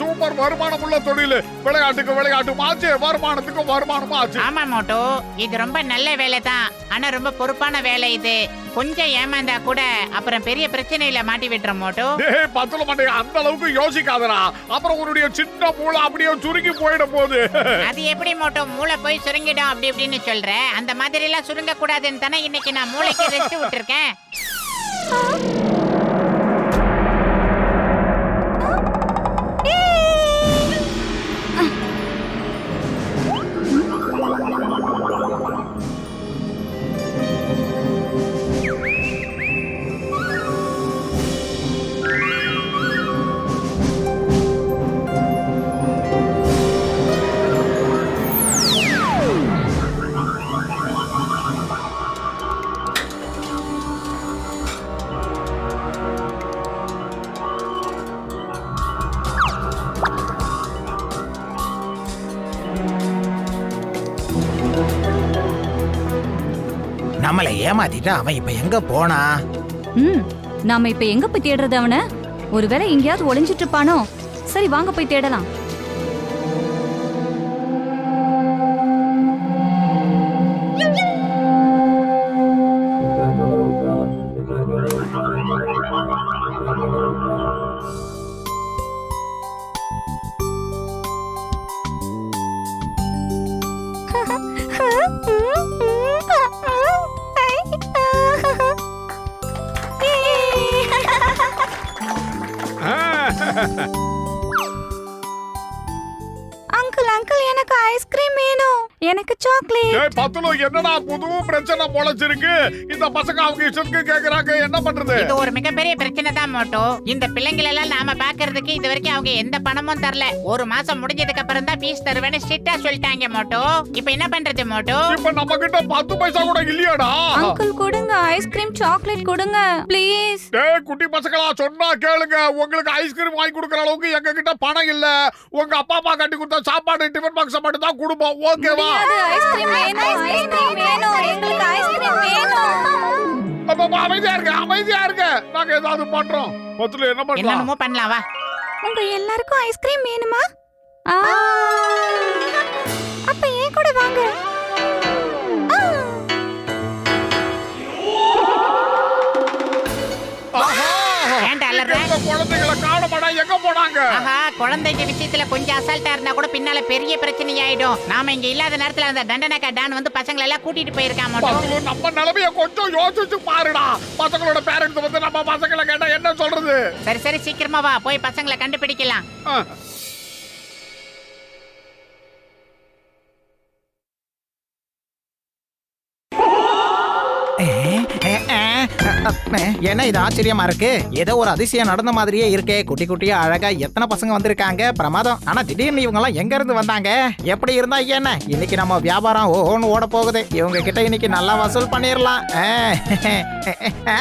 Super வருமானம் உள்ள தொழில். விளையாட்டுக்கு விளையாட்டு ஆச்சு வருமானத்துக்கு வருமானமும் ஆச்சு. ஆமா மோட்டோ. இது ரொம்ப நல்ல வேலை தான் ஆனா ரொம்ப பொறுப்பான வேலை இது. கொஞ்சம் ஏமாந்தா கூட அப்புறம் பெரிய பிரச்சனையில மாட்டி விட்டுற மோட்டோ. டேய் பத்துல மண்டை அந்த அளவுக்கு யோசிக்காதடா. அப்புறம் உன்னுடைய சின்ன மூளை அப்படியே சுருங்கி போயிட போகுது அது எப்படி மோட்டோ? மூளை போய் சுருங்கிடும் அப்படி இப்படின்னு சொல்ற. அந்த மாதிரி எல்லாம் சுருங்க கூடாதுன்னு தானே இன்னைக்கு நான் மூளைக்கு ரெஸ்ட் விட்டுருக்கேன். நம்மளை ஏமாத்திட்டு அவன் இப்ப எங்க போனா? ம் நாம இப்ப எங்க போய் தேடுறது அவன? ஒருவேளை எங்கேயாவது ஒளிஞ்சிட்டு இருப்பானோ? சரி வாங்க போய் தேடலாம். அங்கிள் எனக்கு சாக்லேட் டேய் பத்துல என்னடா புது பிரச்சனை முளைச்சிருக்கு இந்த பசங்க அவங்க இஷ்டத்துக்கு கேக்குறாங்க. என்ன பண்றது? இது ஒரு மிகப்பெரிய பிரச்சனை தான் மோட்டோ. இந்த பிள்ளைங்களை எல்லாம் நாம பாக்குறதுக்கு இது வரைக்கும் அவங்க எந்த பணமும் தரல. ஒரு மாசம் முடிஞ்சதுக்கு அப்புறம் தான் ஃபீஸ் தருவேன்னு ஸ்ட்ரிக்டா சொல்லிட்டாங்க மோட்டோ. இப்போ என்ன பண்றது மோட்டோ? இப்ப நம்ம கிட்ட பத்து பைசா கூட இல்லையாடா? அங்கிள் கொடுங்க. ஐஸ்கிரீம் சாக்லேட் கொடுங்க. ப்ளீஸ் டேய் குட்டி பசங்களா சொன்னா கேளுங்க. உங்களுக்கு ஐஸ்கிரீம் வாங்கி கொடுக்குற அளவுக்கு எங்க கிட்ட பணம் இல்ல. உங்க அப்பா அம்மா கட்டி கொடுத்த சாப்பாடு டிஃபன் பாக்ஸ் மட்டும் தான் கொடுப்போம் ஓகேவா ஐஸ்கிரீம் வேணும் ஐஸ்கிரீம் வேணும் எங்களுக்கு ஐஸ்கிரீம் வேணும். அப்ப அப்ப அமைதியா இருங்க அமைதியா இருங்க. நாங்க ஏதாவது பண்றோம். பத்துல என்ன பண்ணலாம் என்னென்னமோ பண்ணலாம் வா. உங்க எல்லாருக்கும் ஐஸ்கிரீம் வேணுமா. அப்ப ஏன் கூட வாங்க! ஏன்டா இந்த குழந்தைகளை காணமாடா எங்க போனாங்க? ஆஹா. குழந்தைங்க விஷயத்துல கொஞ்சம் அசால்ட்டா இருந்தா கூட பின்னால பெரிய பிரச்சனை ஆயிடும் நாம இங்க இல்லாத நேரத்துல அந்த தண்டனக்கா டான் வந்து பசங்களை எல்லாம் கூட்டிட்டு பசங்க நம்ம நிலைமைய கொஞ்சம் யோசிச்சு பாருடா. பசங்களோட பேரண்ட்ஸ் வந்து நம்ம பசங்களை கேட்டா என்ன சொல்றது? சரி சரி சீக்கிரமா வா போய் பசங்களை கண்டுபிடிக்கலாம். என்ன இது ஆச்சரியமா இருக்கு. ஏதோ ஒரு அதிசயம் நடந்த மாதிரியே இருக்கே. குட்டி குட்டியா அழகா எத்தனை பசங்க வந்திருக்காங்க. பிரமாதம். ஆனா திடீர்னு இவங்க எல்லாம் எங்க இருந்து வந்தாங்க? எப்படி இருந்தா என்ன? இன்னைக்கு நம்ம வியாபாரம் ஓன்னு ஓட போகுது. இவங்க கிட்ட இன்னைக்கு நல்லா வசூல் பண்ணிடலாம் ஆ,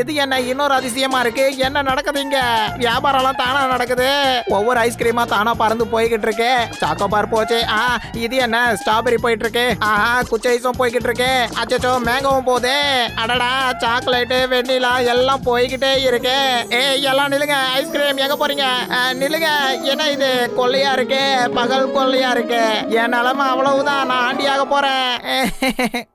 இது என்ன? இன்னொரு அதிசயமா இருக்கு. என்ன நடக்குது இங்க? வியாபாரம் எல்லாம் தானா நடக்குது? ஒவ்வொரு ஐஸ்கிரீமா தானா பறந்து போய்கிட்டு இருக்கு. சாக்கோபார் போச்சு. ஆ இது என்ன? ஸ்ட்ராபெரி போயிட்டு இருக்கு. ஆஹா குச்சைஸும் போய்கிட்டு இருக்கு. அச்சச்சோ மேங்கவும் போதே அடடா சாக்லேட்டு வெண்ணிலா எல்லாம் போய்கிட்டே இருக்கு ஏய் எல்லாம் நில்லுங்க ஐஸ்கிரீம் எங்க போறீங்க நில்லுங்க என்ன இது கொள்ளையா இருக்கு பகல் கொள்ளையா இருக்கு என் நிலமை அவ்வளவுதான் நான் ஆண்டியாக போறேன்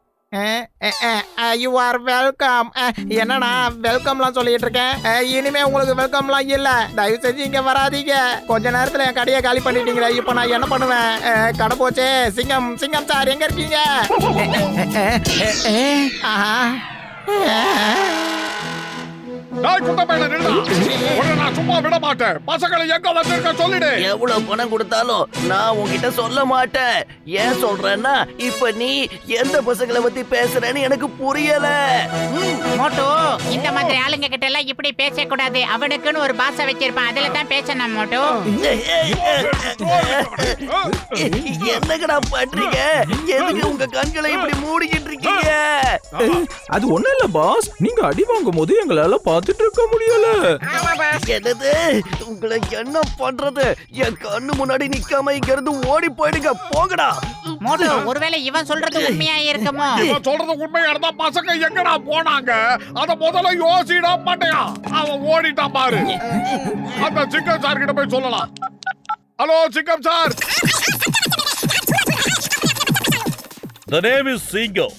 யூ ஆர் வெல்கம் என்னண்ணா வெல்கம்லாம் சொல்லிட்டு இருக்கேன் இனிமே உங்களுக்கு வெல்கம்லாம் இல்ல தயவு செஞ்சு இங்க வராதீங்க கொஞ்ச நேரத்துல என் கடையை காலி பண்ணிட்டீங்களே இப்போ நான் என்ன பண்ணுவேன் கடை போச்சே சிங்கம் சிங்கம் சார் எங்க இருக்கீங்க ஆஹா குட்ட பையல நில்லுடா உன்னை நான் சும்மா விட மாட்டேன். பசங்களை எங்க வந்திருக்க சொல்லிடு. எவ்வளவு பணம் கொடுத்தாலும் நான் உன்கிட்ட சொல்ல மாட்டேன். ஏன் சொல்றேன்னா இப்ப நீ எந்த பசங்களை பத்தி பேசுறேன்னு எனக்கு புரியல. ம், மோட்டு. இந்த மாதிரி ஆளுங்க கிட்ட எல்லாம் இப்படி பேசக்கூடாது. அவனுக்குன்னு ஒரு பாசை வச்சிருப்பான். அதுல தான் பேசணும் மோட்டு. என்னங்கடா பண்றீங்க? எதுக்கு உங்க கண்களை இப்படி மூடிக்கிட்டு இருக்கீங்க? அது ஒண்ணும் இல்ல பாஸ். நீங்க அடி வாங்கும் போது எங்களால பாத்துட்டு இருக்க முடியல. என்னது? உங்களை என்ன பண்றது? என் கண்ணு முன்னாடி நிக்காம இங்க இருந்து ஓடி போயிடுங்க. போங்கடா. மோட்டு ஒருவேளை இவன் சொல்றது உண்மையா இருக்குமோ? இவன் சொல்றது உண்மையா இருந்தா பசங்க எங்கடா போனாங்க? அத முதல்ல யோசிடா மாட்டையா அவன் ஓடிட்டான் பாரு. அந்த சிக்கன் சார் கிட்ட போய் சொல்லலாம். Hello chicken sir The name is சிங்கம்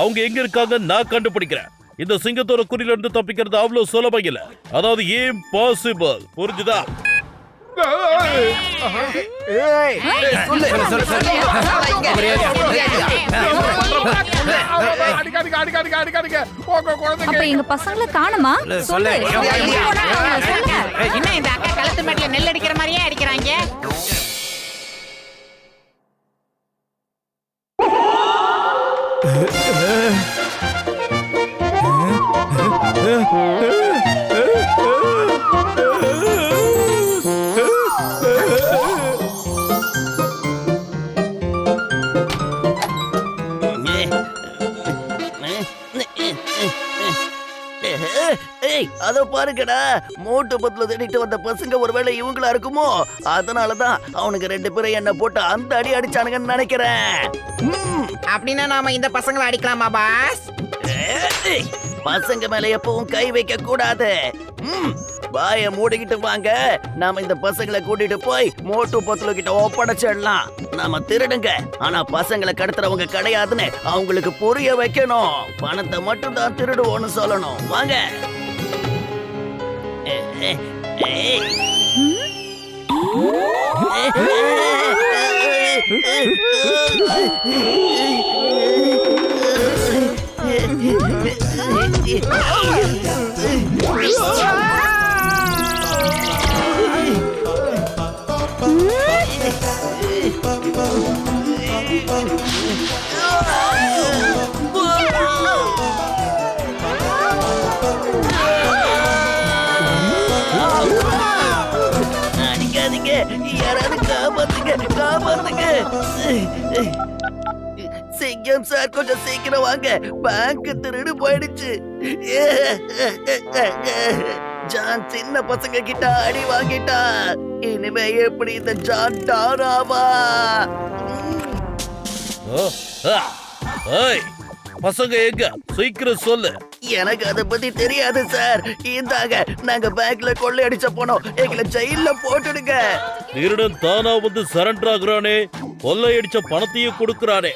அவங்க எங்க இருக்காங்க நான் கண்டுபிடிக்கிறேன். இந்த சிங்கத்தோட குறியில இருந்து தப்பிக்கிறது அவ்வளவு சுலபம் இல்ல. அதாவது இம்பாசிபிள் புரிஞ்சுதா? அப்ப எங்க பசங்கள காணுமா? சொல்லு. என்ன இந்த அக்கா கழுத்து மேட்ல நெல் அடிக்கிற மாதிரியே ஏய் அத பாருங்கடா. மோட்டு பத்துல தேடிட்டு வந்த பசங்க ஒருவேளை இவங்களா இருக்குமோ? அதனாலதான் அவனுக்கு ரெண்டு பேரும் என்ன போட்டு அந்த அடி அடிச்சானுங்கன்னு நினைக்கிறேன். அப்படின்னா நாம இந்த பசங்களை அடிக்கலாமா பாஸ்? பசங்க மேல எப்பவும் கை வைக்க கூடாது. வாய மூடிக்கிட்டு வாங்க. நாம இந்த பசங்களை கூட்டிட்டு போய் மோட்டு பத்துல கிட்ட ஒப்படைச்சிடலாம். நாம திருடுங்க. ஆனா பசங்களை கடத்துறவங்க கிடையாதுன்னு அவங்களுக்கு புரிய வைக்கணும். பணத்தை மட்டும் தான் திருடுவோம்னு சொல்லணும். வாங்க. ஏ, ஏ, யாராவது காப்பாத்துங்க காப்பாத்துங்க சிங்கம் சார் கொஞ்சம் சீக்கிரம் வாங்க பேங்க் திருடு போயிடுச்சு ஜான் சின்ன பசங்க கிட்ட அடி வாங்கிட்டா இனிமே எப்படி இந்த ஜான் டாராவா ஆ, பசங்க எங்க சீக்கிரம் சொல்லு எனக்கு அதை பத்தி தெரியாது சார் இந்தாங்க நாங்க பேங்க்ல கொள்ளையடிச்ச போனோம் எங்களை ஜெயில போட்டுடுங்க. திருடன் தானா வந்து சரண்டர் ஆகுறானே. கொள்ளையடிச்ச பணத்தையும் கொடுக்கறானே.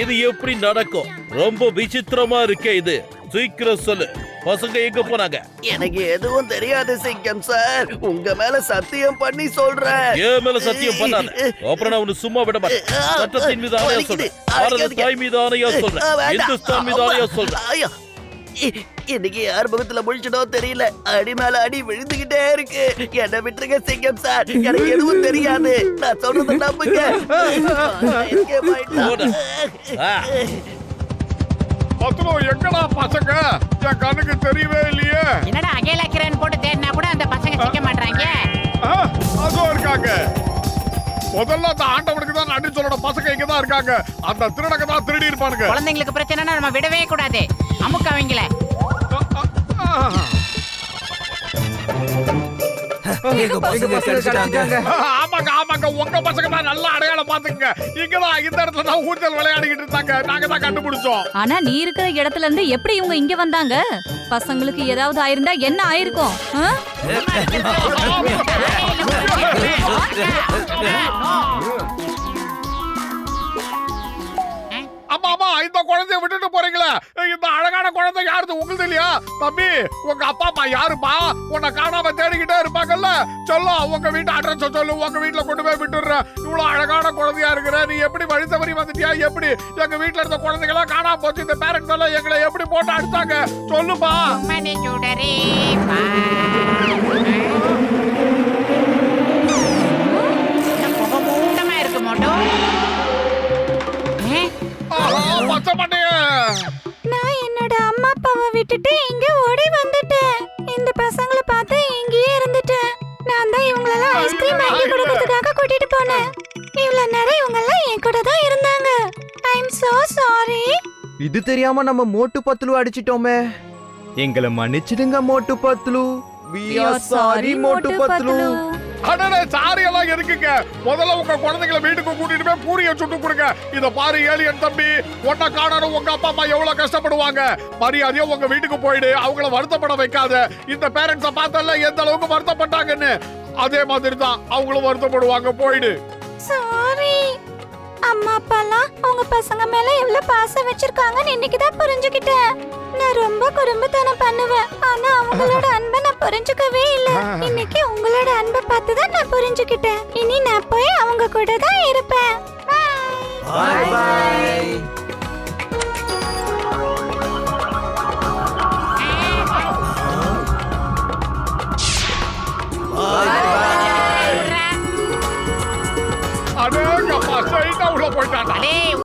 இது எப்படி நடக்கும்? ரொம்ப விசித்திரமா இருக்கே இது. சீக்கிரம் சொல்லு. பசங்க எங்க போனாங்க? எனக்கு எதுவும் தெரியாது சிங்கம் சார் உங்க மேல சத்தியம் பண்ணி சொல்றேன். ஏன் மேல சத்தியம் பண்ணாத. அப்புறம் நான் உன்னை சும்மா விட மாட்டேன். சட்டத்தின் மீது ஆணையா சொல்றேன். பாரத தாய் மீது ஆணையா சொல்றேன். இந்துஸ்தான் மீது ஆணையா. சொல்றேன். இன்னைக்கு யார் முகத்துல முழிச்சதோ தெரியல. அடி மேல அடி விழுந்துகிட்டே இருக்கு. என்ன விட்டுருங்க சிங்கம் சார் எனக்கு எதுவும் தெரியாது. நான் சொல்றத நம்புங்க. எங்கடா பசங்க? என் கண்ணுக்கு தெரியவே இல்லையே. என்னடா போட்டு தேடினா கூட அந்த பசங்க சிக்க மாட்டாங்க ஆ, அதோ இருக்காங்க. முதல்ல அந்த ஆண்டவனுக்கு தான் நன்றி சொல்லணும். பசங்க இங்க தான் இருக்காங்க. அந்த திருடங்க தான் திருடி இருப்பானுங்க குழந்தைங்களுக்கு பிரச்சனைனா நம்ம விடவே கூடாது அமுக்க அவங்கள. ஆமாங்க ஆமாங்க உங்க பசங்க தான் நல்லா அடையாளம் பாத்துக்கங்க இங்கதான் இந்த இடத்துல தான் ஊஞ்சல் விளையாடிக்கிட்டு இருந்தாங்க நாங்க தான் கண்டுபிடிச்சோம் ஆனா நீ இருக்கிற இடத்துல இருந்து எப்படி இவங்க இங்க வந்தாங்க பசங்களுக்கு ஏதாவது ஆயிருந்தா என்ன ஆயிருக்கும் ஆ? ஆமா ஆமா இந்த குழந்தைய விட்டுட்டு போறீங்களே. இந்த அழகான குழந்தை யாருது? உங்களுக்கு இல்லையா தம்பி உங்க அப்பா அம்மா யாருப்பா? உன்னை காணாம தேடிக்கிட்டே இருப்பாங்கல்ல. சொல்லும் உங்க வீட்டு அட்ரஸ் சொல்லு. உங்க வீட்டுல கொண்டு போய் விட்டுடுறேன். இவ்வளவு அழகான குழந்தையா இருக்கிற நீ எப்படி வழி தவறி வந்துட்டியா? எப்படி? எங்க வீட்டுல இருந்த குழந்தைங்களாம் காணாம போச்சு. இந்த பேரண்ட்ஸ் எல்லாம் எங்களை எப்படி போட்டு அடிச்சாங்க? சொல்லுப்பா. இது தெரியாம நம்ம மோட்டு பத்லு அடிச்சிட்டோமே. எங்களை மன்னிச்சிடுங்க மோட்டு பத்லு we are sorry மோட்டு பத்லு அடடே சாரி எல்லாம் இருக்குங்க முதல்ல உங்க குழந்தைகளை வீட்டுக்கு கூட்டிட்டு போய் பூரிய சுட்டு கொடுங்க. இத பாரு ஏலியன் தம்பி. உன்னை காணணும் உங்க அப்பா அம்மா எவ்வளவு கஷ்டப்படுவாங்க? மரியாதையா உங்க வீட்டுக்கு போயிடு. அவங்கள வருத்தப்பட வைக்காத. இந்த பேரண்ட்ஸ பார்த்தல எந்த அளவுக்கு வருத்தப்பட்டாங்கன்னு. அதே மாதிரி தான் அவங்களும் வருத்தப்படுவாங்க. போயிடு. சாரி அம்மா அப்பாலாம் உங்க பசங்க மேல எவ்வளவு பாசம் வச்சிருக்காங்கன்னு இன்னைக்கு தான் புரிஞ்சுக்கிட்டேன். நான் ரொம்ப குறும்புத்தனம் பண்ணுவேன். ஆனா அவங்களோட அன்பை நான் புரிஞ்சுக்கவே இல்ல. இன்னைக்கு உங்களோட அன்பை பார்த்து தான் நான் புரிஞ்சுக்கிட்டேன். இனி நான் போய் அவங்க கூட தான் இருப்பேன். Bye. பாய் பாய் snowboard down. Allez,